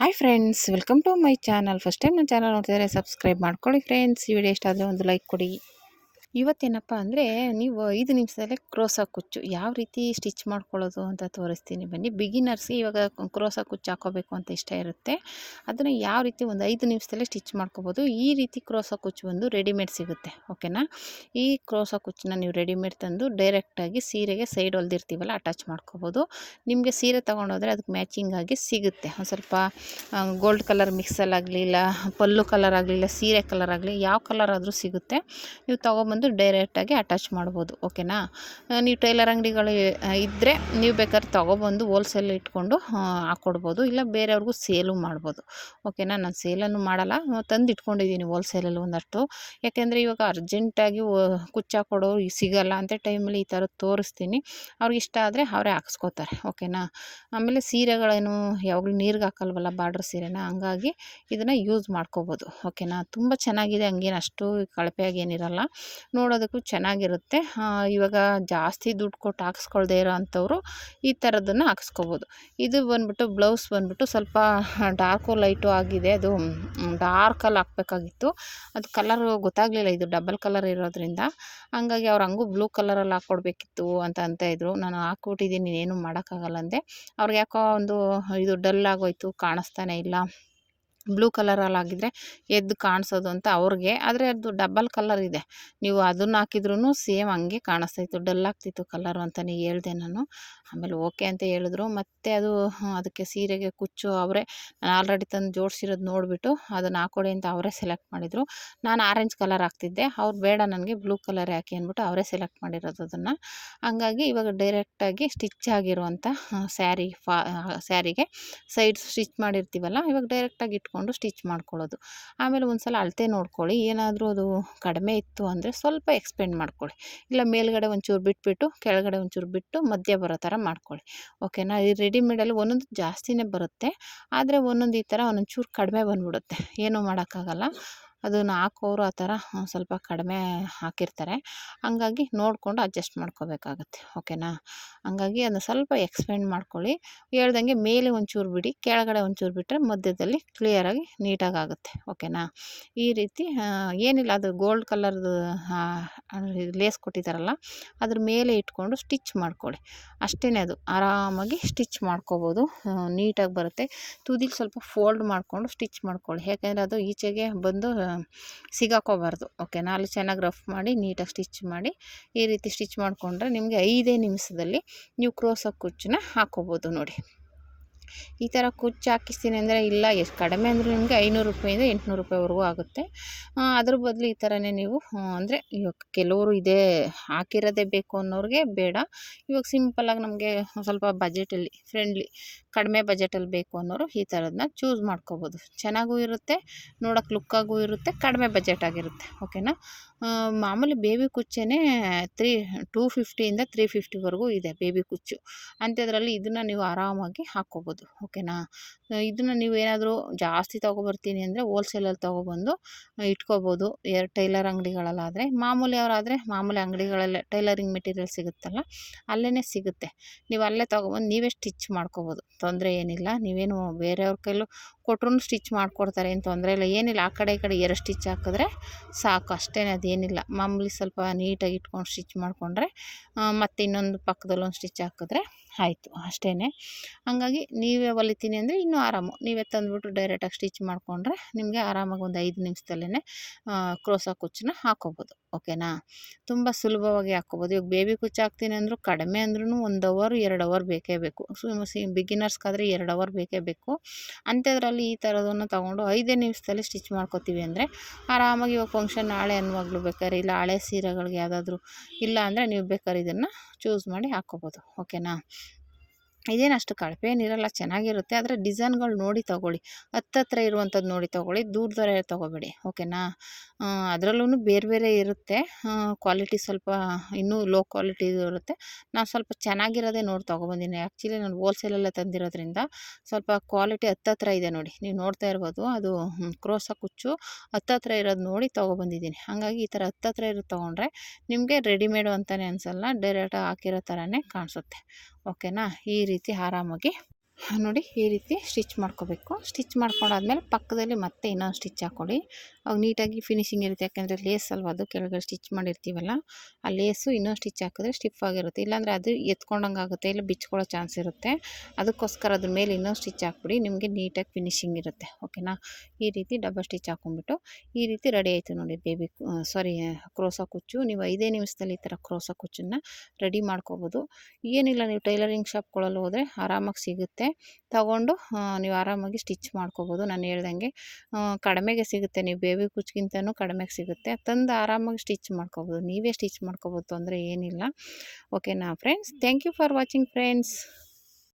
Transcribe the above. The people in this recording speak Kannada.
Hi friends welcome to my channel first time ನನ್ನ ಚಾನಲ್ ನೋಡ್ತಿದ್ದಾರೆ ಸಬ್ಸ್ಕ್ರೈಬ್ ಮಾಡ್ಕೊಳ್ಳಿ ಫ್ರೆಂಡ್ಸ್ ಈ ವಿಡಿಯೋ ಇಷ್ಟ ಆದರೆ ಒಂದು ಲೈಕ್ ಕೊಡಿ. ಇವತ್ತೇನಪ್ಪ ಅಂದರೆ ನೀವು ಐದು ನಿಮಿಷದಲ್ಲೇ ಕ್ರೋಸಾ ಕುಚ್ಚು ಯಾವ ರೀತಿ ಸ್ಟಿಚ್ ಮಾಡ್ಕೊಳ್ಳೋದು ಅಂತ ತೋರಿಸ್ತೀನಿ. ಬನ್ನಿ. ಬಿಗಿನರ್ಸ್ಗೆ ಇವಾಗ ಕ್ರೋಸಾ ಕುಚ್ಚು ಹಾಕೋಬೇಕು ಅಂತ ಇಷ್ಟ ಇರುತ್ತೆ. ಅದನ್ನು ಯಾವ ರೀತಿ ಒಂದು ಐದು ನಿಮಿಷದಲ್ಲೇ ಸ್ಟಿಚ್ ಮಾಡ್ಕೋಬೋದು. ಈ ರೀತಿ ಕ್ರೋಸಾ ಕುಚ್ಚು ಒಂದು ರೆಡಿಮೇಡ್ ಸಿಗುತ್ತೆ. ಓಕೆನಾ? ಈ ಕ್ರೋಸಾ ಕುಚ್ಚನ್ನ ನೀವು ರೆಡಿಮೇಡ್ ತಂದು ಡೈರೆಕ್ಟಾಗಿ ಸೀರೆಗೆ ಸೈಡ್ ಹೊಲ್ದಿರ್ತೀವಲ್ಲ ಅಟ್ಯಾಚ್ ಮಾಡ್ಕೋಬೋದು. ನಿಮಗೆ ಸೀರೆ ತೊಗೊಂಡೋದ್ರೆ ಅದಕ್ಕೆ ಮ್ಯಾಚಿಂಗ್ ಆಗಿ ಸಿಗುತ್ತೆ. ಒಂದು ಸ್ವಲ್ಪ ಗೋಲ್ಡ್ ಕಲರ್ ಮಿಕ್ಸಲ್ಲಾಗಲಿಲ್ಲ ಪಲ್ಲು ಕಲರ್ ಆಗಲಿಲ್ಲ ಸೀರೆ ಕಲರ್ ಆಗಲಿ, ಯಾವ ಕಲರ್ ಆದರೂ ಸಿಗುತ್ತೆ. ನೀವು ತೊಗೊಬಂದು ಡೈರೆಕ್ಟಾಗಿ ಅಟ್ಯಾಚ್ ಮಾಡ್ಬೋದು ಓಕೆನಾ ನೀವು ಟೈಲರ್ ಅಂಗಡಿಗಳು ಇದ್ದರೆ ನೀವು ಬೇಕಾದ್ರೆ ತೊಗೊಬಂದು ಹೋಲ್ಸೇಲ್ ಇಟ್ಕೊಂಡು ಹಾಕ್ಕೊಡ್ಬೋದು ಇಲ್ಲ ಬೇರೆಯವ್ರಿಗೂ ಸೇಲು ಮಾಡ್ಬೋದು ಓಕೆನಾ ನಾನು ಸೇಲನ್ನು ಮಾಡಲ್ಲ ತಂದು ಇಟ್ಕೊಂಡಿದ್ದೀನಿ ಹೋಲ್ಸೇಲಲ್ಲಿ ಒಂದಷ್ಟು. ಯಾಕೆಂದರೆ ಇವಾಗ ಅರ್ಜೆಂಟಾಗಿ ಕುಚ್ಚಾಕೊಡೋರು ಸಿಗಲ್ಲ ಅಂತ ಟೈಮಲ್ಲಿ ಈ ಥರದ್ದು ತೋರಿಸ್ತೀನಿ. ಅವ್ರಿಗೆ ಇಷ್ಟ ಆದರೆ ಅವರೇ ಹಾಕ್ಸ್ಕೊತಾರೆ ಓಕೆನಾ ಆಮೇಲೆ ಸೀರೆಗಳೇನು ಯಾವಾಗಲೂ ನೀರಿಗೆ ಹಾಕಲ್ವಲ್ಲ ಬಾರ್ಡ್ರ್ ಸೀರೆನ? ಹಂಗಾಗಿ ಇದನ್ನು ಯೂಸ್ ಮಾಡ್ಕೋಬೋದು ಓಕೆನಾ ತುಂಬ ಚೆನ್ನಾಗಿದೆ, ಹಂಗೇನು ಅಷ್ಟು ಕಳಪೆಯಾಗಿ ಏನಿರಲ್ಲ. ನೋಡೋದಕ್ಕೂ ಚೆನ್ನಾಗಿರುತ್ತೆ. ಇವಾಗ ಜಾಸ್ತಿ ದುಡ್ಡು ಕೊಟ್ಟು ಹಾಕ್ಸ್ಕೊಳ್ದೇ ಇರೋ ಅಂಥವ್ರು ಈ ಥರದನ್ನು ಹಾಕ್ಸ್ಕೊಬೋದು. ಇದು ಬಂದ್ಬಿಟ್ಟು ಬ್ಲೌಸ್ ಬಂದ್ಬಿಟ್ಟು ಸ್ವಲ್ಪ ಡಾರ್ಕು ಲೈಟು ಆಗಿದೆ. ಅದು ಡಾರ್ಕಲ್ಲಿ ಹಾಕ್ಬೇಕಾಗಿತ್ತು. ಅದು ಕಲರು ಗೊತ್ತಾಗಲಿಲ್ಲ ಇದು ಡಬಲ್ ಕಲರ್ ಇರೋದ್ರಿಂದ. ಹಂಗಾಗಿ ಅವ್ರು ಹಂಗೂ ಬ್ಲೂ ಕಲರಲ್ಲಿ ಹಾಕ್ಕೊಡ್ಬೇಕಿತ್ತು ಅಂತ ಅಂತ ಇದ್ರು. ನಾನು ಹಾಕ್ಬಿಟ್ಟಿದ್ದೀನಿ ಏನು ಮಾಡೋಕ್ಕಾಗಲ್ಲ ಅಂದೆ. ಅವ್ರಿಗೆ ಯಾಕೋ ಒಂದು ಇದು ಡಲ್ ಆಗೋಯ್ತು ಕಾಣಿಸ್ತಾನೆ ಇಲ್ಲ. ಬ್ಲೂ ಕಲರಲ್ಲಿ ಹಾಕಿದರೆ ಎದ್ದು ಕಾಣಿಸೋದು ಅಂತ ಅವ್ರಿಗೆ. ಆದರೆ ಅದು ಡಬಲ್ ಕಲರ್ ಇದೆ. ನೀವು ಅದನ್ನು ಹಾಕಿದ್ರೂ ಸೇಮ್ ಹಂಗೆ ಕಾಣಿಸ್ತಾಯಿತ್ತು ಡಲ್ ಆಗ್ತಿತ್ತು ಕಲರು ಅಂತಲೇ ಹೇಳ್ದೆ ನಾನು. ಆಮೇಲೆ ಓಕೆ ಅಂತ ಹೇಳಿದ್ರು. ಮತ್ತು ಅದು ಅದಕ್ಕೆ ಸೀರೆಗೆ ಕುಚ್ಚು ಅವರೇ, ನಾನು ಆಲ್ರೆಡಿ ತಂದು ಜೋಡಿಸಿರೋದು ನೋಡಿಬಿಟ್ಟು ಅದನ್ನು ಹಾಕೊಡಿ ಅಂತ ಅವರೇ ಸೆಲೆಕ್ಟ್ ಮಾಡಿದರು. ನಾನು ಆರೆಂಜ್ ಕಲರ್ ಹಾಕ್ತಿದ್ದೆ. ಅವ್ರು ಬೇಡ ನನಗೆ ಬ್ಲೂ ಕಲರ್ ಹಾಕಿ ಅಂದ್ಬಿಟ್ಟು ಅವರೇ ಸೆಲೆಕ್ಟ್ ಮಾಡಿರೋದು ಅದನ್ನು. ಹಂಗಾಗಿ ಇವಾಗ ಡೈರೆಕ್ಟಾಗಿ ಸ್ಟಿಚ್ ಆಗಿರುವಂಥ ಸ್ಯಾರಿ ಫಾ, ಸ್ಯಾರಿಗೆ ಸೈಡ್ ಸ್ಟಿಚ್ ಮಾಡಿರ್ತೀವಲ್ಲ, ಇವಾಗ ಡೈರೆಕ್ಟಾಗಿ ಇಟ್ಕೊಂಡು ಸ್ಟಿಚ್ ಮಾಡ್ಕೊಳ್ಳೋದು. ಆಮೇಲೆ ಒಂದು ಸಲ ಅಳತೆ ನೋಡ್ಕೊಳ್ಳಿ. ಏನಾದರೂ ಅದು ಕಡಿಮೆ ಇತ್ತು ಅಂದರೆ ಸ್ವಲ್ಪ ಎಕ್ಸ್ಪೆಂಡ್ ಮಾಡ್ಕೊಳ್ಳಿ. ಇಲ್ಲ ಮೇಲ್ಗಡೆ ಒಂಚೂರು ಬಿಟ್ಬಿಟ್ಟು, ಕೆಳಗಡೆ ಒಂಚೂರು ಬಿಟ್ಟು, ಮಧ್ಯ ಬರೋ ಥರ ಮಾಡ್ಕೊಳ್ಳಿ. ಓಕೆನಾ? ಈ ರೆಡಿಮೇಡಲ್ಲಿ ಒಂದೊಂದು ಜಾಸ್ತಿನೇ ಬರುತ್ತೆ. ಆದರೆ ಒಂದೊಂದು ಈ ಥರ ಒಂದೊಂದು ಚೂರು ಕಡಿಮೆ ಬಂದ್ಬಿಡುತ್ತೆ. ಏನೂ ಮಾಡೋಕ್ಕಾಗಲ್ಲ. ಅದನ್ನು ಹಾಕೋರು ಆ ಥರ ಸ್ವಲ್ಪ ಕಡಿಮೆ ಹಾಕಿರ್ತಾರೆ. ಹಂಗಾಗಿ ನೋಡಿಕೊಂಡು ಅಡ್ಜಸ್ಟ್ ಮಾಡ್ಕೋಬೇಕಾಗತ್ತೆ, ಓಕೆನಾ? ಹಂಗಾಗಿ ಅದನ್ನ ಸ್ವಲ್ಪ ಎಕ್ಸ್ಪೆಂಡ್ ಮಾಡ್ಕೊಳ್ಳಿ. ಹೇಳ್ದಂಗೆ ಮೇಲೆ ಒಂಚೂರು ಬಿಡಿ, ಕೆಳಗಡೆ ಒಂಚೂರು ಬಿಟ್ಟರೆ ಮಧ್ಯದಲ್ಲಿ ಕ್ಲಿಯರಾಗಿ ನೀಟಾಗಿ ಆಗುತ್ತೆ ಓಕೆನಾ? ಈ ರೀತಿ ಏನಿಲ್ಲ, ಅದು ಗೋಲ್ಡ್ ಕಲರ್ದು ಲೇಸ್ ಕೊಟ್ಟಿದ್ದಾರಲ್ಲ, ಅದ್ರ ಮೇಲೆ ಇಟ್ಕೊಂಡು ಸ್ಟಿಚ್ ಮಾಡ್ಕೊಳ್ಳಿ. ಅಷ್ಟೇ ಅದು, ಆರಾಮಾಗಿ ಸ್ಟಿಚ್ ಮಾಡ್ಕೋಬೋದು ನೀಟಾಗಿ ಬರುತ್ತೆ. ತುದಿಲಿ ಸ್ವಲ್ಪ ಫೋಲ್ಡ್ ಮಾಡಿಕೊಂಡು ಸ್ಟಿಚ್ ಮಾಡ್ಕೊಳ್ಳಿ, ಯಾಕೆಂದರೆ ಅದು ಈಚೆಗೆ ಬಂದು ಸಿಗಾಕೋಬಾರ್ದು ಓಕೆನಾ ಅಲ್ಲಿ ಚೆನ್ನಾಗಿ ರಫ್ ಮಾಡಿ, ನೀಟಾಗಿ ಸ್ಟಿಚ್ ಮಾಡಿ, ಈ ರೀತಿ ಸ್ಟಿಚ್ ಮಾಡಿಕೊಂಡ್ರೆ ನಿಮಗೆ ಐದೇ ನಿಮಿಷದಲ್ಲಿ ನೀವು ಕ್ರೋಸಕ್ ಕುಚ್ಚನ್ನ ಹಾಕೋಬೋದು ನೋಡಿ. ಈ ಥರ ಕುಚ್ಚು ಹಾಕಿಸ್ತೀನಿ ಅಂದರೆ ಇಲ್ಲ, ಎಷ್ಟು ಕಡಿಮೆ ಅಂದರೆ ನಿಮಗೆ ಐನೂರು ರೂಪಾಯಿಂದ ಎಂಟುನೂರು ರೂಪಾಯಿವರೆಗೂ ಆಗುತ್ತೆ. ಅದ್ರ ಬದಲು ಈ ಥರನೇ ನೀವು ಅಂದರೆ ಇವಾಗ ಕೆಲವರು ಇದೇ ಹಾಕಿರೋದೇ ಬೇಕು ಅನ್ನೋರಿಗೆ ಬೇಡ. ಇವಾಗ ಸಿಂಪಲ್ಲಾಗಿ ನಮಗೆ ಸ್ವಲ್ಪ ಬಜೆಟಲ್ಲಿ ಫ್ರೆಂಡ್ಲಿ ಕಡಿಮೆ ಬಜೆಟಲ್ಲಿ ಬೇಕು ಅನ್ನೋರು ಈ ಥರದನ್ನ ಚೂಸ್ ಮಾಡ್ಕೋಬೋದು. ಚೆನ್ನಾಗೂ ಇರುತ್ತೆ, ನೋಡೋಕೆ ಲುಕ್ಕಾಗೂ ಇರುತ್ತೆ, ಕಡಿಮೆ ಬಜೆಟ್ ಆಗಿರುತ್ತೆ ಓಕೆನಾ ಮಾಮೂಲಿ ಬೇಬಿ ಕುಚ್ಚೇ ತ್ರೀ ಟೂ ಫಿಫ್ಟಿಯಿಂದ ತ್ರೀ ಫಿಫ್ಟಿವರೆಗೂ ಇದೆ ಬೇಬಿ ಕುಚ್ಚು. ಅಂಥದ್ರಲ್ಲಿ ಇದನ್ನು ನೀವು ಆರಾಮಾಗಿ ಹಾಕ್ಕೋಬೋದು. ಓಕೆನಾ? ಇದನ್ನು ನೀವು ಏನಾದರೂ ಜಾಸ್ತಿ ತೊಗೊಬರ್ತೀನಿ ಅಂದರೆ ಹೋಲ್ಸೇಲಲ್ಲಿ ತೊಗೊಬಂದು ಇಟ್ಕೋಬೋದು. ಎರಡು ಟೈಲರ್ ಅಂಗಡಿಗಳಲ್ಲಾದರೆ. ಮಾಮೂಲಿ ಅವರಾದರೆ ಮಾಮೂಲಿ ಅಂಗಡಿಗಳಲ್ಲೇ ಟೈಲರಿಂಗ್ ಮೆಟೀರಿಯಲ್ ಸಿಗುತ್ತಲ್ಲ ಅಲ್ಲೇ ಸಿಗುತ್ತೆ. ನೀವು ಅಲ್ಲೇ ತೊಗೊಬಂದು ನೀವೇ ಸ್ಟಿಚ್ ಮಾಡ್ಕೋಬೋದು. ತೊಂದರೆ ಏನಿಲ್ಲ. ನೀವೇನು ಬೇರೆಯವ್ರ ಕೈಲೂ ಕೊಟ್ಟರು ಸ್ಟಿಚ್ ಮಾಡಿಕೊಡ್ತಾರೆ, ಏನು ತೊಂದರೆ ಇಲ್ಲ. ಏನಿಲ್ಲ, ಆ ಕಡೆ ಈ ಕಡೆ ಎರಡು ಸ್ಟಿಚ್ ಹಾಕಿದ್ರೆ ಸಾಕು. ಅಷ್ಟೇ ಅದೇನಿಲ್ಲ. ಮಾಮೂಲಿ ಸ್ವಲ್ಪ ನೀಟಾಗಿ ಇಟ್ಕೊಂಡು ಸ್ಟಿಚ್ ಮಾಡಿಕೊಂಡ್ರೆ ಮತ್ತು ಇನ್ನೊಂದು ಪಕ್ಕದಲ್ಲೊಂದು ಸ್ಟಿಚ್ ಹಾಕಿದ್ರೆ ಆಯಿತು ಅಷ್ಟೇ ಹಾಗಾಗಿ ನೀವೇ ಹೊಲಿತೀನಿ ಅಂದರೆ ಇನ್ನೂ ಆರಾಮು. ನೀವೇ ತಂದುಬಿಟ್ಟು ಡೈರೆಕ್ಟಾಗಿ ಸ್ಟಿಚ್ ಮಾಡಿಕೊಂಡ್ರೆ ನಿಮಗೆ ಆರಾಮಾಗಿ ಒಂದು ಐದು ನಿಮಿಷದಲ್ಲೇ ಕ್ರೋಸಾ ಕುಚ್ಚನ್ನ ಹಾಕೋಬೋದು. ಓಕೆನಾ? ತುಂಬ ಸುಲಭವಾಗಿ ಹಾಕ್ಕೋಬೋದು. ಇವಾಗ ಬೇಬಿ ಕುಚ್ಚು ಹಾಕ್ತೀನಿ ಅಂದರೂ ಕಡಿಮೆ ಅಂದ್ರೂ ಒಂದು ಅವರ್ ಎರಡು ಅವರ್ ಬೇಕೇ ಬೇಕು. ಸಿ ಬಿಗಿನರ್ಸ್ಗಾದರೆ ಎರಡು ಅವರ್ ಬೇಕೇ ಬೇಕು. ಅಂಥದ್ರಲ್ಲಿ ಈ ಥರದನ್ನು ತೊಗೊಂಡು ಐದೇ ನಿಮಿಷದಲ್ಲಿ ಸ್ಟಿಚ್ ಮಾಡ್ಕೋತೀವಿ ಅಂದರೆ ಆರಾಮಾಗಿ ಇವಾಗ ಫಂಕ್ಷನ್ ನಾಳೆ ಅನ್ನುವಾಗಲೂ ಬೇಕಾದ್ರೆ ಇಲ್ಲ ಹಳೆ ಸೀರೆಗಳಿಗೆ ಯಾವುದಾದ್ರೂ ಇಲ್ಲ ಅಂದರೆ ನೀವು ಬೇಕಾದ್ರೆ ಇದನ್ನು ಚೂಸ್ ಮಾಡಿ ಹಾಕ್ಕೋಬೋದು. ಓಕೆನಾ? ಇದೇನು ಅಷ್ಟು ಕಳಪೆ ಏನಿರಲ್ಲ ಚೆನ್ನಾಗಿರುತ್ತೆ. ಆದರೆ ಡಿಸೈನ್ಗಳು ನೋಡಿ ತೊಗೊಳ್ಳಿ. ಹತ್ತತ್ರ ಇರುವಂಥದ್ದು ನೋಡಿ ತೊಗೊಳ್ಳಿ. ದೂರದವರೆ ತೊಗೋಬೇಡಿ. ಓಕೆನಾ? ಅದರಲ್ಲೂ ಬೇರೆ ಬೇರೆ ಇರುತ್ತೆ. ಕ್ವಾಲಿಟಿ ಸ್ವಲ್ಪ ಇನ್ನೂ ಲೋ ಕ್ವಾಲಿಟಿ ಇರುತ್ತೆ. ನಾನು ಸ್ವಲ್ಪ ಚೆನ್ನಾಗಿರೋದೇ ನೋಡಿ ತೊಗೊಬಂದಿನಿ. ಆ್ಯಕ್ಚುಲಿ ನಾನು ಹೋಲ್ಸೇಲೆಲ್ಲ ತಂದಿರೋದ್ರಿಂದ ಸ್ವಲ್ಪ ಕ್ವಾಲಿಟಿ ಹತ್ತತ್ರ ಇದೆ ನೋಡಿ. ನೀವು ನೋಡ್ತಾ ಇರ್ಬೋದು. ಅದು ಕ್ರೋಸ ಕುಚ್ಚು ಹತ್ತತ್ರ ಇರೋದು ನೋಡಿ ತೊಗೊಬಂದಿದ್ದೀನಿ ಹಾಗಾಗಿ ಈ ಥರ ಹತ್ತತ್ರ ಇರೋದು ತೊಗೊಂಡ್ರೆ ನಿಮಗೆ ರೆಡಿಮೇಡು ಅಂತಲೇ ಅನಿಸಲ್ಲ ಡೈರೆಕ್ಟಾಗಿ ಹಾಕಿರೋ ಥರನೇ ಕಾಣಿಸುತ್ತೆ. ಓಕೆನಾ? ಈ ರೀತಿ ಆರಾಮಾಗಿ ನೋಡಿ, ಈ ರೀತಿ ಸ್ಟಿಚ್ ಮಾಡ್ಕೋಬೇಕು. ಸ್ಟಿಚ್ ಮಾಡ್ಕೊಂಡಾದ್ಮೇಲೆ ಪಕ್ಕದಲ್ಲಿ ಮತ್ತೆ ಇನ್ನೊಂದು ಸ್ಟಿಚ್ ಹಾಕ್ಕೊಳ್ಳಿ ಅವಾಗ ನೀಟಾಗಿ ಫಿನಿಶಿಂಗ್ ಇರುತ್ತೆ. ಯಾಕೆಂದರೆ ಲೇಸ್ ಅಲ್ವಾ, ಅದು ಕೆಳಗಡೆ ಸ್ಟಿಚ್ ಮಾಡಿರ್ತೀವಲ್ಲ, ಆ ಲೇಸು ಇನ್ನೊಂದು ಸ್ಟಿಚ್ ಹಾಕಿದ್ರೆ ಸ್ಟಿಫ್ ಆಗಿರುತ್ತೆ. ಇಲ್ಲಾಂದರೆ ಅದು ಎತ್ಕೊಂಡಂಗೆ ಆಗುತ್ತೆ ಇಲ್ಲ ಬಿಚ್ಕೊಳ್ಳೋ ಚಾನ್ಸ್ ಇರುತ್ತೆ. ಅದಕ್ಕೋಸ್ಕರ ಅದ್ರ ಮೇಲೆ ಇನ್ನೊಂದು ಸ್ಟಿಚ್ ಹಾಕ್ಬಿಡಿ. ನಿಮಗೆ ನೀಟಾಗಿ ಫಿನಿಶಿಂಗ್ ಇರುತ್ತೆ. ಓಕೆನಾ? ಈ ರೀತಿ ಡಬಲ್ ಸ್ಟಿಚ್ ಹಾಕ್ಕೊಂಬಿಟ್ಟು ಈ ರೀತಿ ರೆಡಿ ಆಯಿತು ನೋಡಿ ಬೇಬಿ ಸಾರಿ, ಕ್ರೋಸ ಕುಚ್ಚು. ನೀವು ಐದೇ ನಿಮಿಷದಲ್ಲಿ ಈ ಥರ ಕ್ರೋಸ ಕುಚ್ಚನ್ನು ರೆಡಿ ಮಾಡ್ಕೋಬೋದು. ಏನಿಲ್ಲ, ನೀವು ಟೈಲರಿಂಗ್ ಶಾಪ್ಗಳಲ್ಲಿ ಹೋದರೆ ಆರಾಮಾಗಿ ಸಿಗುತ್ತೆ. ತಗೊಂಡು ನೀವು ಆರಾಮಾಗಿ ಸ್ಟಿಚ್ ಮಾಡ್ಕೋಬೋದು ನಾನು ಹೇಳ್ದಂಗೆ. ಕಡಿಮೆಗೆ ಸಿಗುತ್ತೆ. ನೀವು ಬೇಬಿ ಕುಚ್ಗಿಂತನೂ ಕಡಿಮೆಗೆ ಸಿಗುತ್ತೆ. ತಂದು ಆರಾಮಾಗಿ ಸ್ಟಿಚ್ ಮಾಡ್ಕೋಬೋದು. ನೀವೇ ಸ್ಟಿಚ್ ಮಾಡ್ಕೋಬೋದು. ತೊಂದರೆ ಏನಿಲ್ಲ. ಓಕೆನಾ, friends? Thank you for watching, friends.